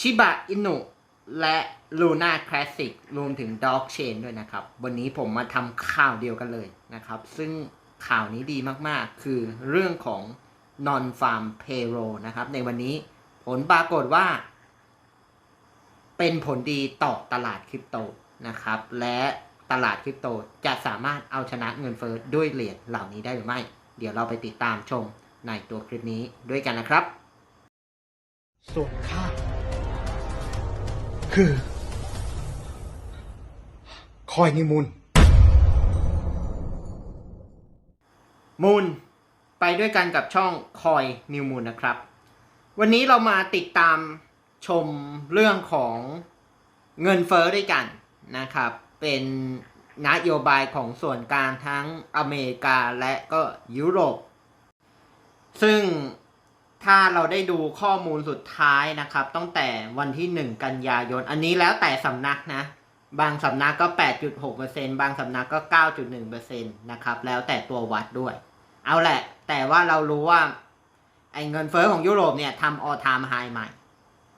ชิบะอินุและ Luna Classic รวมถึง Dog Chain ด้วยนะครับ วันนี้ผมมาทำข่าวเดียวกันเลยนะครับ ซึ่งข่าวนี้ดีมากๆ คือเรื่องของ Non Farm Payroll นะครับ ในวันนี้ผลปรากฏว่า เป็นผลดีต่อตลาดคริปโตนะครับ และตลาดคริปโตจะสามารถเอาชนะเงินเฟ้อด้วยเหรียญเหล่านี้ได้หรือไม่ เดี๋ยวเราไปติดตามชมในตัวคลิปนี้ด้วยกันนะครับ ส่วนข้า คือ คอยนิมุนมูล ไปด้วยกันกับช่องคอยนิวมูลนะครับ วันนี้เรามาติดตามชมเรื่องของเงินเฟ้อด้วยกันนะครับ เป็นนโยบายของส่วนกลางทั้งอเมริกาและก็ยุโรป ซึ่ง ถ้าเราได้ดูข้อมูลสุดท้ายนะครับ ตั้งแต่วันที่ 1 กันยายน อันนี้แล้วแต่สำนักนะ บางสำนักก็ 8.6%บางสำนักก็ 9.1%นะครับ แล้วแต่ตัววัดด้วย เอาแหละ แต่ว่าเรารู้ว่า ไอ้เงินเฟอ้อของยุโรปเนี่ยทำ all time high ใหม่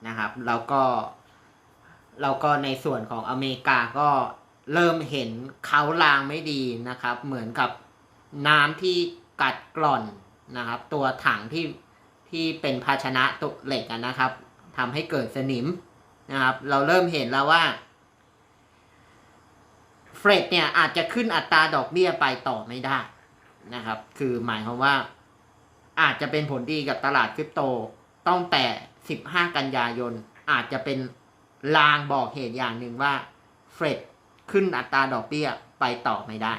นะครับ แล้วก็ แล้วก็ในส่วนของอเมริกาก็เริ่มเห็นเขาลางไม่ดีนะครับ เหมือนกับน้ำที่กัดกร่อนนะครับ ตัวถังที่ ที่เป็นภาชนะตุเหล็กอะนะครับทำให้เกิดสนิมนะครับ เราเริ่มเห็นแล้วว่าเฟรดเนี่ยอาจจะขึ้นอัตราดอกเบี้ยไปต่อไม่ได้นะครับ คือหมายความว่า อาจจะเป็นผลดีกับตลาดคริปโตต้องแต่ 15 กันยายน อาจจะเป็นลางบอกเหตุอย่างหนึ่งว่าเฟรดขึ้นอัตราดอกเบี้ยไปต่อไม่ได้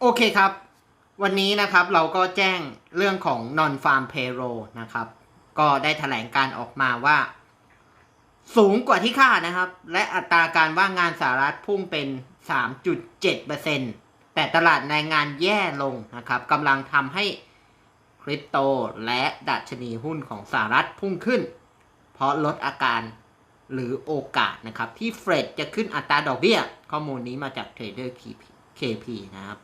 โอเคครับ วันนี้นะครับเราก็แจ้งเรื่องของ non farm payroll นะครับ ก็ได้แถลงการออกมาว่า สูงกว่าที่คาดนะครับ และอัตราการว่างงานสหรัฐพุ่งเป็น 3.7%แต่ตลาดแรงงานแย่ลงนะครับกำลังทำให้คริปโตและดัชนีหุ้นของสหรัฐพุ่งขึ้น เพราะลดอาการหรือโอกาสนะครับ ที่เฟดจะขึ้นอัตราดอกเบี้ย ข้อมูลนี้มาจากเทรดเดอร์ KP นะครับ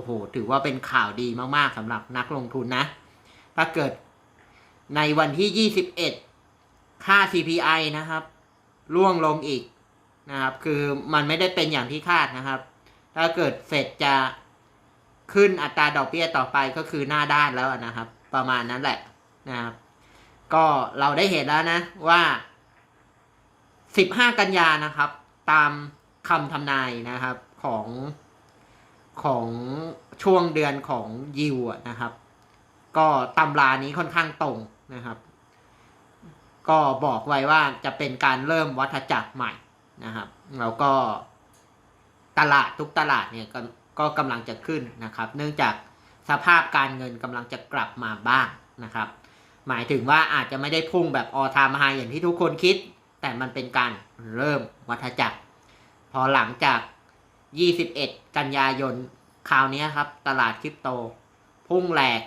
อ้โห ถือว่าเป็นข่าวดีมากๆสำหรับนักลงทุนนะ ถ้าเกิดในวันที่ 21 ค่า CPI นะครับร่วงลงอีกนะครับ คือมันไม่ได้เป็นอย่างที่คาดนะครับ ถ้าเกิดเฟดจะขึ้นอัตราดอกเบี้ยต่อไปก็คือหน้าด้านแล้วนะครับ ประมาณนั้นแหละนะครับ ก็เราได้เห็นแล้วนะว่า 15 กันยานะครับ ตามคำทำนายนะครับของ ของช่วงเดือนของยิวนะครับ ก็ตำรานี้ค่อนข้างตรงนะครับ ก็บอกไว้ว่าจะเป็นการเริ่มวัฏจักรใหม่นะครับแล้วก็ตลาดทุกตลาดเนี่ยก็ก็กำลังจะขึ้นนะครับ เนื่องจากสภาพการเงินกำลังจะกลับมาบ้างนะครับ หมายถึงว่าอาจจะไม่ได้พุ่งแบบออทามไฮอย่างที่ทุกคนคิด แต่มันเป็นการเริ่มวัฏจักร พอหลังจาก 21 กันยายนคราวนี้ครับ ตลาดคริปโต พุ่งแหลก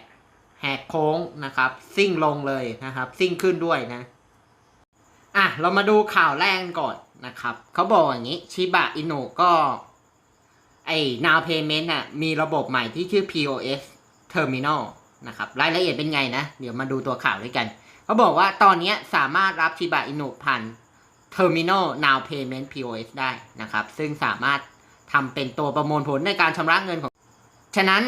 แหกโค้งนะครับ ซิ่งลงเลยนะครับ ซิ่งขึ้นด้วยนะ อะ เรามาดูข่าวแรกก่อนนะครับ เขาบอกอย่างนี้ชิบะอินุก็ไอ้ now payment อะมีระบบใหม่ที่ชื่อ POS terminal นะครับ รายละเอียดเป็นไงนะ เดี๋ยวมาดูตัวข่าวด้วยกัน เขาบอกว่าตอนนี้สามารถรับชิบะอินุผ่าน terminal now payment POS ได้นะครับ ซึ่งสามารถ ทำเป็นตัวประมวลผลในการชำระเงินของ ฉะนั้น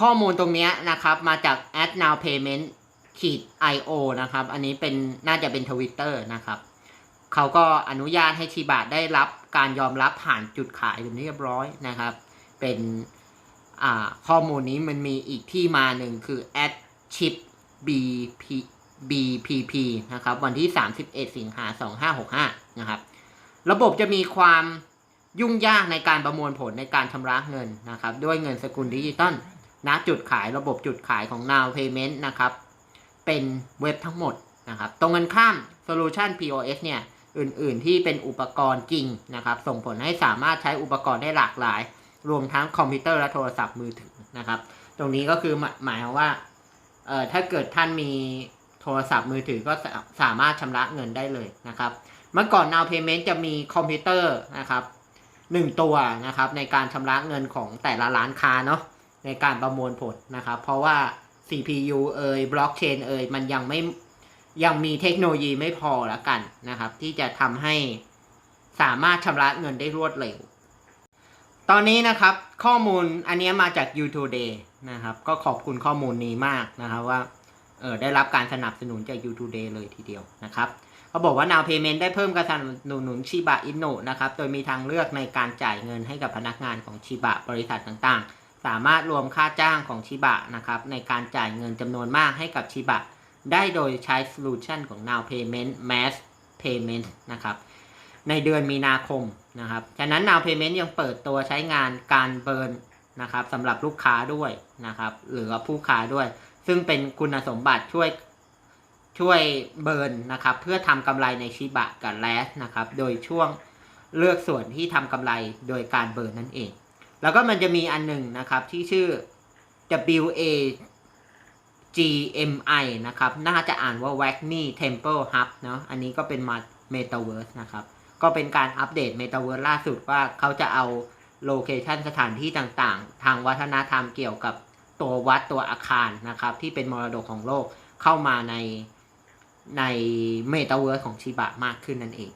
ข้อมูลตรงนี้นะครับมาจาก at now payment ขีด io นะครับ อันนี้เป็นน่าจะเป็นทวิตเตอร์นะครับ เขาก็อนุญาตให้ชิบะได้รับการยอมรับผ่านจุดขายเป็นเรียบร้อยนะครับ เป็นข้อมูลนี้มันมีอีกที่มาหนึ่งคือ at chip bp bpp นะครับ วันที่ 31 สิงหา2565 นะครับ ระบบจะมีความ ยุ่งยากในการประมวลผลในการชำระเงินนะครับ ด้วยเงินสกุลดิจิตอลณจุดขายระบบจุดขายของ Now Payment นะครับ เป็นเว็บทั้งหมดนะครับ ตรงกันข้าม Solution POS เนี่ยอื่นๆ ที่เป็นอุปกรณ์จริงนะครับ ส่งผลให้สามารถใช้อุปกรณ์ได้หลากหลาย รวมทั้งคอมพิวเตอร์และโทรศัพท์มือถือนะครับ ตรงนี้ก็คือหมายความว่าเอ่อถ้าเกิดท่านมีโทรศัพท์มือถือก็สาสามารถชำระเงินได้เลยนะครับ เมื่อก่อน Now Payment จะมีคอมพิวเตอร์นะครับ หนึ่งตัวนะครับในการชำระเงินของแต่ละร้านค้าเนาะในการประมวลผลนะครับ เพราะว่า CPU เอ่ยบล็อกเชนเอ่ยมันยังไม่ยังมีเทคโนโลยีไม่พอแล้วกันนะครับ ที่จะทำให้สามารถชำระเงินได้รวดเร็ว ตอนนี้นะครับข้อมูลอันเนี้ยมาจาก YouTube Day นะครับ ก็ขอบคุณข้อมูลนี้มากนะครับว่าเออได้รับการสนับสนุนจาก YouTube Day เลยทีเดียวนะครับ เขาบอกว่า Now Payment ได้เพิ่มการสนับสนุนชิบะอินโนนะครับ โดยมีทางเลือกในการจ่ายเงินให้กับพนักงานของชิบะบริษัทต่างๆ สามารถรวมค่าจ้างของชิบะนะครับในการจ่ายเงินจำนวนมากให้กับชิบะได้โดยใช้โซลูชันของ Now Payment Mass Payment นะครับในเดือนมีนาคมนะครับ ฉะนั้น Now Payment ยังเปิดตัวใช้งานการเบิร์นนะครับสำหรับลูกค้าด้วยนะครับหรือผู้ค้าด้วย ซึ่งเป็นคุณสมบัติช่วย ช่วยเบิร์นนะครับ เพื่อทำกำไรในชิบะกับแลสนะครับ โดยช่วงเลือกส่วนที่ทำกำไรโดยการเบิร์นนั่นเอง แล้วก็มันจะมีอันหนึ่งนะครับที่ชื่อ WA GMI นะครับ น่าจะอ่านว่า Wagny Temple Hub เนาะอันนี้ก็เป็นมา Metaverse นะครับ ก็เป็นการอัปเดต Metaverse ล่าสุดว่าเขาจะเอาโลเคชันสถานที่ต่างๆ ทางวัฒนธรรมเกี่ยวกับตัววัดตัวอาคารนะครับ ที่เป็นมรดกของโลกเข้ามาใน ใน Metaverse ของชิบะมากขึ้นนั่นเอง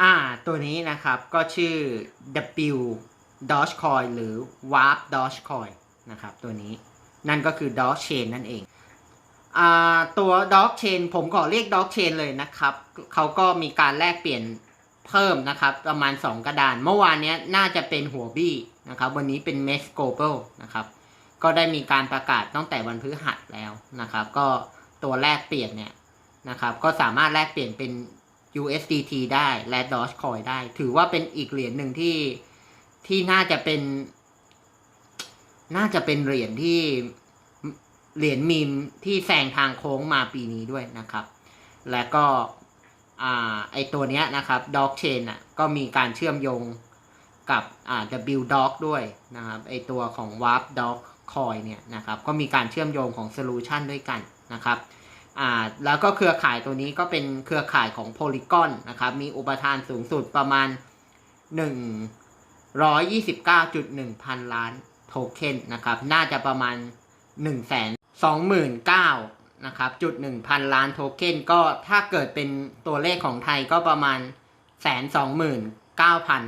อ่า ตัวนี้นะครับก็ชื่อ W Dogecoin หรือ Warp Dogecoin นะครับ ตัวนี้นั่นก็คือ Dog Chain นั่นเองอ่าตัว Dog Chain ผมขอเรียก Dog Chain เลยนะครับ เขาก็มีการแลกเปลี่ยนเพิ่มนะครับ ประมาณ 2 กระดาน เมื่อวานนี้น่าจะเป็นหัวบี้นะครับ วันนี้เป็น Mesh Global นะครับ ก็ได้มีการประกาศตั้งแต่วันพฤหัสแล้วนะครับ ก็ ตัวแลกเปลี่ยนเนี่ยนะครับ ก็สามารถแลกเปลี่ยนเป็น USDT ได้และ Dogecoin ได้ ถือว่าเป็นอีกเหรียญหนึ่งที่ที่น่าจะเป็น น่าจะเป็นเหรียญที่เหรียญมีมที่แซงทางโค้งมาปีนี้ด้วยนะครับ และก็อไอตัวเนี้ยนะครับ Dog Chain อะก็มีการเชื่อมโยงกับอ่า W Dog ด้วยนะครับไอตัวของ Warp Dog Coin เนี่ยนะครับ ก็มีการเชื่อมโยงของ Solution ด้วยกันนะครับ อ่าแล้วก็เครือข่ายตัวนี้ก็เป็นเครือข่ายของ Polygon นะครับ มีอุปทานสูงสุดประมาณ 129.1 พันล้านโทเค็นนะครับ น่าจะประมาณ 1 2 9 0 0 0นะครับจุดหนึ่งพันล้านโทเค็นก็ถ้าเกิดเป็นตัวเลขของไทยก็ประมาณแสนสองหมื่นเก้าพัน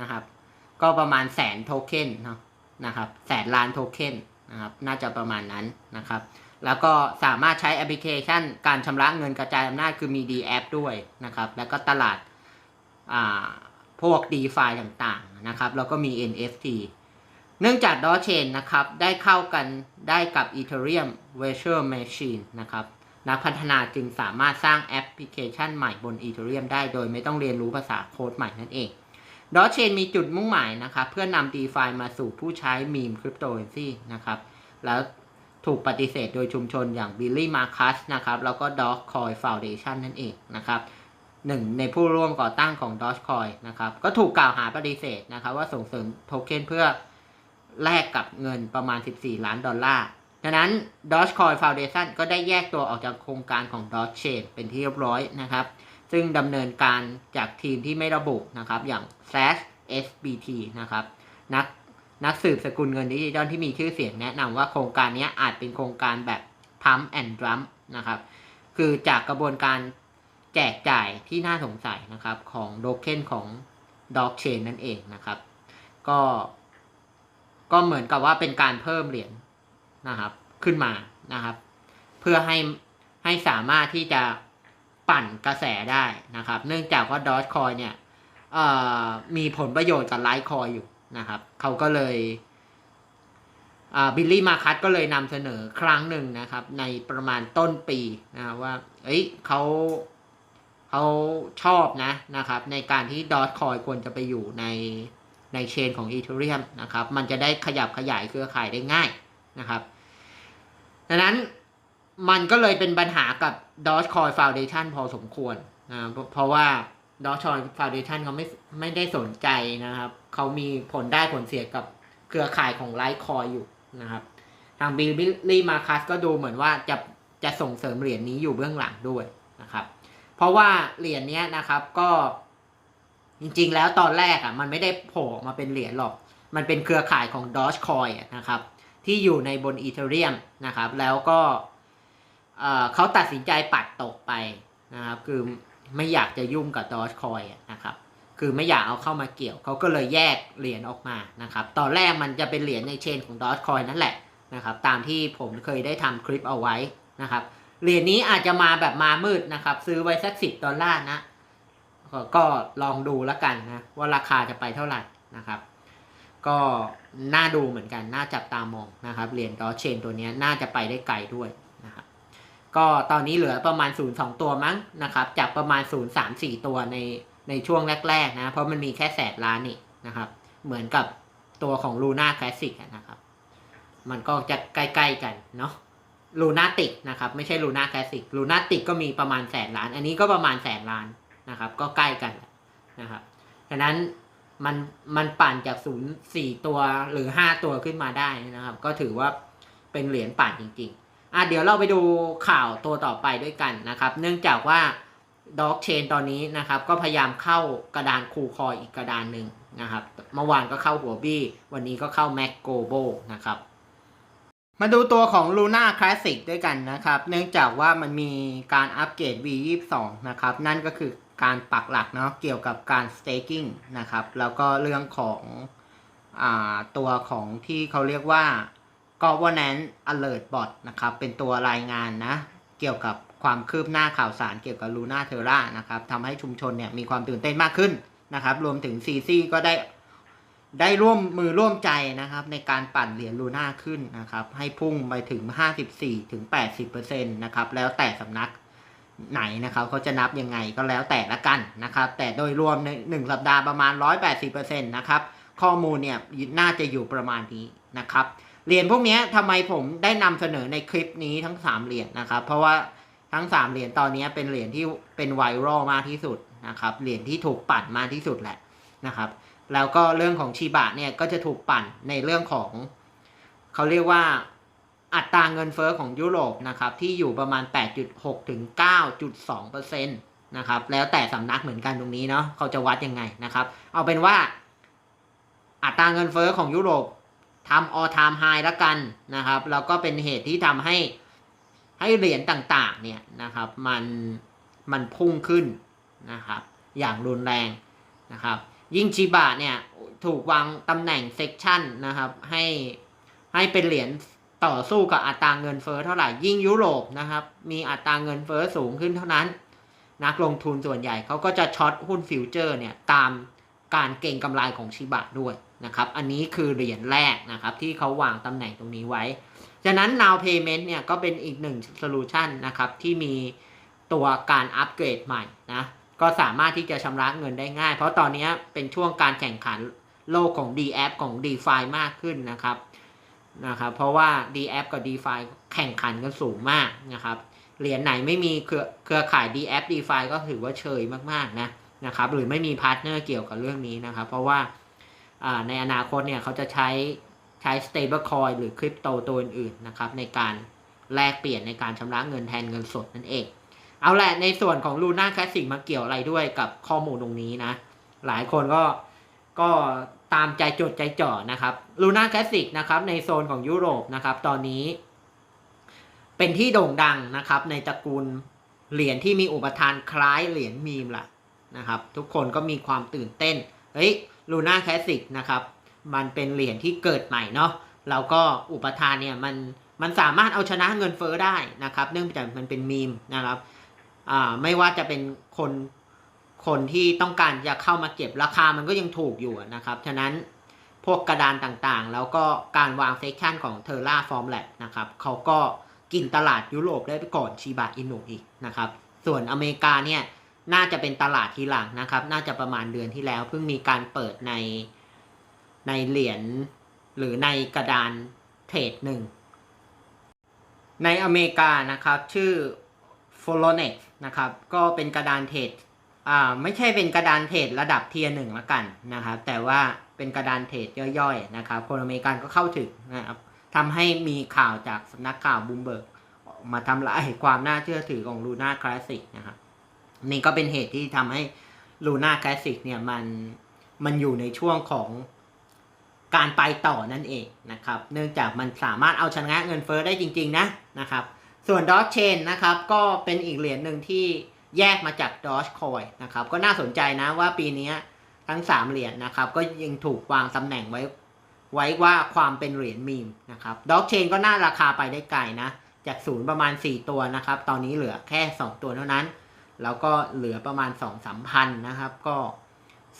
นะครับ ก็ประมาณแสนโทเค็นเนาะนะครับแสนล้านโทเค็นนะครับ น่าจะประมาณนั้นนะครับ แล้วก็สามารถใช้แอปพลิเคชัน การชำระเงินกระจายอำนาจคือมี D App ด้วยนะครับ แล้วก็ตลาดาพวก d e f i ต่างๆนะครับ แล้วก็มี NFT เนื่องจาก d o c h a i n นะครับ ได้เข้ากันได้กับ Ethereum Virtual Machine นะครับ นักพัฒนาจึงสามารถสร้างแอปพลิเคชันใหม่บน Ethereum ได้โดยไม่ต้องเรียนรู้ภาษาโค้ดใหม่นั่นเอง d o c h a i n มีจุดมุ่งหมายนะครับ เพื่อนำ DeFi มาสู่ผู้ใช้มีมคริปโตเคอเรนซีนะครับ แล้ว ถูกปฏิเสธโดยชุมชนอย่าง Billy Marcus นะครับแล้วก็ Dogecoin Foundation นั่นเองนะครับหนึ่งในผู้ร่วมก่อตั้งของ Dogecoin นะครับก็ถูกกล่าวหาปฏิเสธนะครับว่าส่งเสริมโทเค็นเพื่อแลกกับเงินประมาณ 14 ล้านดอลลาร์ดังนั้น Dogecoin Foundation ก็ได้แยกตัวออกจากโครงการของ Dogechain เป็นที่เรียบร้อยนะครับ ซึ่งดำเนินการจากทีมที่ไม่ระบุนะครับ อย่าง Slash SBT นะครับ นัก นักสืบสกุลเงินดิจิทัลที่มีชื่อเสียงแนะนำว่าโครงการนี้อาจเป็นโครงการแบบ Pump and Dump นะครับ คือจากกระบวนการแจกจ่ายที่น่าสงสัยนะครับ ของโดเคนของ d o g Chain นั่นเองนะครับ ก็ก็เหมือนกับว่าเป็นการเพิ่มเหรียญนะครับ ขึ้นมานะครับ เพื่อให้ให้สามารถที่จะปั่นกระแสได้นะครับ เนื่องจากว่า Dogecoin เนี่ยมีผลประโยชน์กับ Litecoin อยู่ นะครับเขาก็เลยบิลลี่มาคัสก็เลยนำเสนอครั้งหนึ่งนะครับ ในประมาณต้นปีนะครับว่า เอ้ยเขาเขาชอบนะนะครับ ในการที่ Dogecoin ควรจะไปอยู่ในในเชนของ Ethereum นะครับ มันจะได้ขยับขยายเครือข่ายได้ง่ายนะครับ ดังนั้นมันก็เลยเป็นปัญหากับ Dogecoin Foundation พอสมควรนะเพราะว่า เพราะว่า Dogecoin Foundation เขาไม่ไม่ได้สนใจนะครับ เขามีผลได้ผลเสียกับเครือข่ายของ Litecoin อยู่นะครับ ทางบิลลี่มาคัสก็ดูเหมือนว่าจะจะส่งเสริมเหรียญนี้อยู่เบื้องหลังด้วยนะครับ เพราะว่าเหรียญนี้นะครับก็จริงๆ แล้วตอนแรกอะมันไม่ได้โผล่มาเป็นเหรียญหรอก มันเป็นเครือข่ายของ Dogecoin อะนะครับ ที่อยู่ในบน Ethereum นะครับ แล้วก็เขาตัดสินใจปัดตกไปนะครับ คือ ไม่อยากจะยุ่งกับดอ g คอยนะครับคือไม่อยากเอาเข้ามาเกี่ยวเขาก็เลยแยกเหรียญออกมานะครับตอนแรกมันจะเป็นเหรียญในเชนของดอ g คอยนั่นแหละนะครับตามที่ผมเคยได้ทำคลิปเอาไว้นะครับเหรียญนี้อาจจะมาแบบมามืดนะครับ ซื้อไว้สักสิบดอลลาร์นะก็ก็ลองดูแล้วกันนะว่าราคาจะไปเท่าไหร่นะครับก็น่าดูเหมือนกัน น่าจับตามองนะครับ เหรียญดอเชนตัวนี้น่าจะไปได้ไกลด้วย ก็ตอนนี้เหลือประมาณ 0 2 ตัวมั้งนะครับ จากประมาณ 0 3 4 ตัวในในช่วงแรกๆนะ เพราะมันมีแค่แสนล้านนี่นะครับ เหมือนกับตัวของลูน่าคลาสสิกนะครับ มันก็จะใกล้ๆกันเนาะลูน่าติกนะครับ ไม่ใช่ลูน่าคลาสสิกลูน่าติกก็มีประมาณแสนล้าน อันนี้ก็ประมาณแสนล้านนะครับ ก็ใกล้กันนะครับฉะนั้นมันมันปั่นจากศูนย์สี่ตัวหรือห้าตัวขึ้นมาได้นะครับ ก็ถือว่าเป็นเหรียญปั่นจริง ๆ อะเดี๋ยวเราไปดูข่าวตัวต่อไปด้วยกันนะครับ เนื่องจากว่าด็อกเชนตอนนี้นะครับ ก็พยายามเข้ากระดานคูคอยอีกกระดานหนึ่งนะครับ เมื่อวานก็เข้าหัวบี้ วันนี้ก็เข้าแม็กโกโบนะครับ มาดูตัวของ Luna Classic ด้วยกันนะครับ เนื่องจากว่ามันมีการอัปเกรด V22 นะครับ นั่นก็คือการปักหลักเนาะเกี่ยวกับการ staking นะครับ แล้วก็เรื่องของอตัวของที่เขาเรียกว่า governance alert bot นะครับ เป็นตัวรายงานนะ เกี่ยวกับความคืบหน้าข่าวสารเกี่ยวกับ Luna Terra นะครับทำให้ชุมชนเนี่ยมีความตื่นเต้นมากขึ้นนะครับ รวมถึง CC ก็ได้ได้ร่วมมือร่วมใจนะครับ ในการปั่นเหรียญลูน่าขึ้นนะครับ ให้พุ่งไปถึง 54ถึง80%นะครับ แล้วแต่สำนักไหนนะครับเขาจะนับยังไงก็แล้วแต่ละกันนะครับ แต่โดยรวมในหนึ่งสัปดาห์ประมาณ 180%นะครับ ข้อมูลเนี่ยน่าจะอยู่ประมาณนี้นะครับ เหรียญพวกนี้ทำไมผมได้นำเสนอในคลิปนี้ทั้ง3เหรียญนะครับ เพราะว่าทั้ง3เหรียญตอนนี้เป็นเหรียญที่เป็นไวรัลมากที่สุดนะครับ เหรียญที่ถูกปั่นมากที่สุดแหละนะครับ แล้วก็เรื่องของชีบะเนี่ยก็จะถูกปั่นในเรื่องของ เขาเรียกว่าอัตราเงินเฟอ้อของยุโรปนะครับ ที่อยู่ประมาณ 8.6 ถึง 9.2%นะครับ แล้วแต่สำนักเหมือนกันตรงนี้เนาะเขาจะวัดยังไงนะครับ เอาเป็นว่าอัตราเงินเฟอ้อของยุโรป ทำ all time high ละกันนะครับแล้วก็เป็นเหตุที่ทำให้ให้เหรียญต่างๆเนี่ยนะครับมันมันพุ่งขึ้นนะครับอย่างรุนแรงนะครับยิ่งชิบะเนี่ยถูกวางตำแหน่งเซกชันนะครับให้ให้เป็นเหรียญต่อสู้กับอัตราเงินเฟ้อเท่าไหร่ยิ่งยุโรปนะครับมีอัตราเงินเฟ้อสูงขึ้นเท่านั้น นักลงทุนส่วนใหญ่เขาก็จะช็อตหุ้นฟิวเจอร์เนี่ยตามการเก่งกำไรของชิบะด้วย นะครับ อันนี้คือเหรียญแรกนะครับที่เขาวางตำแหน่งตรงนี้ไว้ฉะนั้น now payment เนี่ยก็เป็นอีกหนึ่งโซลูชันนะครับที่มีตัวการอัปเกรดใหม่นะก็สามารถที่จะชำระเงินได้ง่าย เพราะตอนนี้เป็นช่วงการแข่งขันโลกของ d a p ของ d e f i มากขึ้นนะครับนะครับ เพราะว่า d a p กับ d e f i แข่งขันกันสูงมากนะครับเหรียญไหนไม่มีเครือเครือข่าย d a p d e f i ก็ถือว่าเชยมากๆนะนะครับหรือไม่มีพาร์ทเนอร์เกี่ยวกับเรื่องนี้นะครับ เพราะว่า ในอนาคตเนี่ยเขาจะใช้ใช้ stable coin หรือคริปโตตัวอื่นๆนะครับในการแลกเปลี่ยนในการชำระเงินแทนเงินสดนั่นเอง เอาแหละในส่วนของ Luna Classic มาเกี่ยวอะไรด้วยกับข้อมูลตรงนี้นะ หลายคนก็ก็ตามใจจดใจจ่อนะครับ Luna Classic นะครับในโซนของยุโรปนะครับตอนนี้ เป็นที่โด่งดังนะครับในตระกูลเหรียญที่มีอุปทานคล้ายเหรียญมีมละนะครับ ทุกคนก็มีความตื่นเต้น เฮ้ย Luna Classic นะครับ มันเป็นเหรียญที่เกิดใหม่เนาะแล้วก็อุปทานเนี่ยมันมันสามารถเอาชนะเงินเฟ้อได้นะครับ เนื่องจากมันเป็นมีมนะครับอ่าไม่ว่าจะเป็นคนคนที่ต้องการจะเข้ามาเก็บราคามันก็ยังถูกอยู่นะครับฉะนั้นพวกกระดานต่างๆ แล้วก็การวางเซกชันของเทอร่าฟอร์มแลบนะครับเขาก็กินตลาดยุโรปได้ไปก่อนชีบะอินุอีกนะครับ ส่วนอเมริกาเนี่ย น่าจะเป็นตลาดทีหลังนะครับ น่าจะประมาณเดือนที่แล้ว เพิ่งมีการเปิดในในเหรียญหรือในกระดานเทรดหนึ่ง ในอเมริกานะครับชื่อ f o l o n e x นะครับก็เป็นกระดานเทรดอ่าไม่ใช่เป็นกระดานเทรดระดับเทียร์หนึ่งละกันนะครับ แต่ว่าเป็นกระดานเทรดย่อยๆนะครับคนอเมริกันก็เข้าถึงนะครับทำให้มีข่าวจากสำนักข่าวบูมเบิร์กมาทำลายความน่าเชื่อถือของ Luna Classic นะครับ นี่ก็เป็นเหตุที่ทำให้ Luna Classic เนี่ยมันมันอยู่ในช่วงของการไปต่อนั่นเองนะครับ เนื่องจากมันสามารถเอาชนะเงินเฟ้อได้จริง ๆ นะนะครับ ส่วน Doge Chain นะครับ ก็เป็นอีกเหรียญหนึ่งที่แยกมาจาก Dogecoin นะครับ ก็น่าสนใจนะว่าปีนี้ทั้ง 3 เหรียญนะครับ ก็ยังถูกวางตำแหน่งไว้ไว้ว่าความเป็นเหรียญมีมนะครับ Doge Chain ก็น่าราคาไปได้ไกลนะ จากศูนย์ประมาณ 4 ตัวนะครับ ตอนนี้เหลือแค่ 2 ตัวเท่านั้น แล้วก็เหลือประมาณ2 3พันนะครับ ก็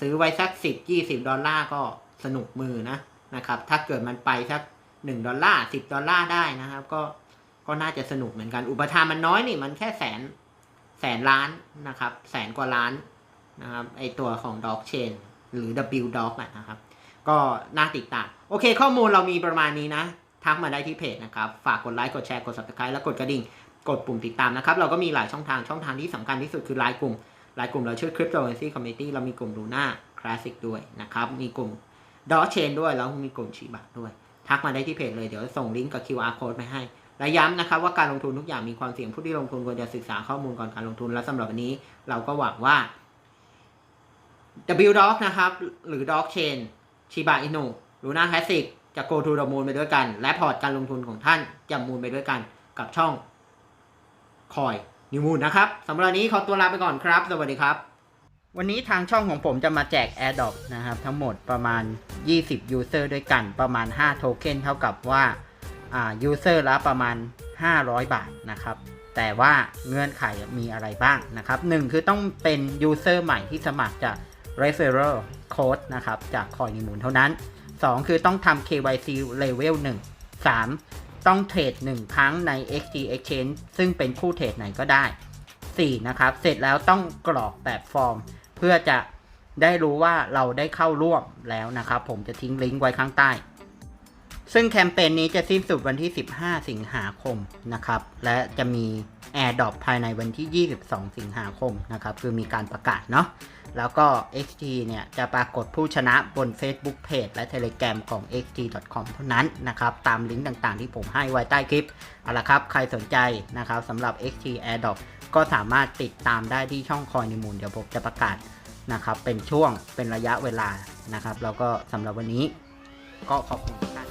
ซื้อไว้สัก10 20ดอลลาร์ก็สนุกมือนะนะครับ ถ้าเกิดมันไปสัก1ดอลลาร์10ดอลลาร์ได้นะครับ ก็ก็น่าจะสนุกเหมือนกัน อุปทานมันน้อยนี่มันแค่แสนแสนล้านนะครับ แสนกว่าล้านนะครับไอตัวของ Dog Chain หรือ W Dog อะนะครับ ก็น่าติดตาม โอเคข้อมูลเรามีประมาณนี้นะ ทักมาได้ที่เพจนะครับ ฝากกดไลค์ กดแชร์ กด subscribe และกดกระดิ่ง กดปุ่มติดตามนะครับ เราก็มีหลายช่องทางช่องทางที่สำคัญที่สุดคือไลน์กลุ่มไลน์กลุ่มเราชื่อ Cryptocurrency Community เรามีกลุ่ม Luna Classic ด้วยนะครับ มีกลุ่ม d o g Chain ด้วย แล้วมีกลุ่มชิบะด้วย ทักมาได้ที่เพจเลย เดี๋ยวส่งลิงก์กับ QR code ไปให้และย้ำนะครับว่าการลงทุนทุกอย่างมีความเสี่ยงผู้ที่ลงทุนควรจะศึกษาข้อมูลก่อนการลงทุนและสำหรับวันนี้เราก็หวังว่า W Dog นะครับ หรือ Dog Chain ชิบะอินุลูน่าแคสสิกจะ go to the moon ไปด้วยกัน และพอร์ตการลงทุนของท่านจะมูนไปด้วยกันกับช่อง คอยนิวมูนนะครับสำหรับวันนี้ขอตัวลาไปก่อนครับ สวัสดีครับ วันนี้ทางช่องของผมจะมาแจก AirDrop นะครับ ทั้งหมดประมาณ 20 User ด้วยกันประมาณ 5 โทเค็นเท่ากับว่าอ่า User ละประมาณ 500 บาทนะครับ แต่ว่าเงื่อนไขมีอะไรบ้างนะครับหนึ่งคือต้องเป็น User ใหม่ที่สมัครจาก Referral Code นะครับ จากคอยนิมูลเท่านั้น 2 คือต้องทำ KYC Level 1 3 ต้องเทรด1 ครั้งใน XT Exchange ซึ่งเป็นคู่เทรดไหนก็ได้ 4 นะครับ เสร็จแล้วต้องกรอกแบบฟอร์ม เพื่อจะได้รู้ว่าเราได้เข้าร่วมแล้วนะครับ ผมจะทิ้งลิงก์ไว้ข้างใต้ ซึ่งแคมเปญนี้จะสิ้นสุดวันที่ 15 สิงหาคมนะครับ และจะมี AirDrop ภายในวันที่ 22 สิงหาคมนะครับ คือมีการประกาศเนาะแล้วก็ XT เนี่ย จะปรากฏผู้ชนะบน Facebook Page และ Telegram ของ xt.com เท่านั้นนะครับ ตามลิงก์ต่างๆที่ผมให้ไว้ใต้คลิป เอาละครับ ใครสนใจนะครับสำหรับ XT AirDrop ก็สามารถติดตามได้ที่ช่องคอยนิมูลเดี๋ยวผมจะประกาศนะครับ เป็นช่วงเป็นระยะเวลานะครับ แล้วก็สำหรับวันนี้ก็ขอบคุณครับ